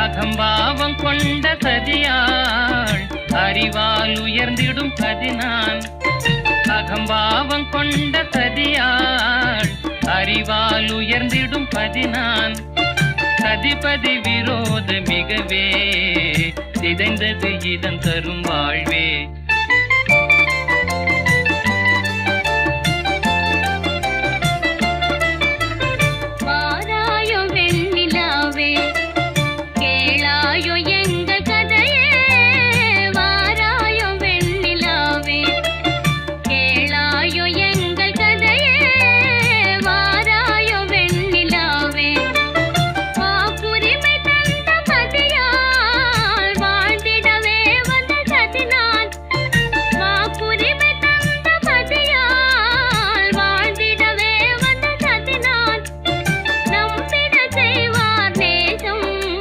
அகம்பாவம் கொண்ட சதியாள். அறிவால் உயர்ந்திடும் பதினான் அகம்பாவம் கொண்ட சதியாள். அறிவால் உயர்ந்திடும் பதினான் சதிபதி விரோத மிகவே. சிதைந்தது இதன் தரும் வாழ்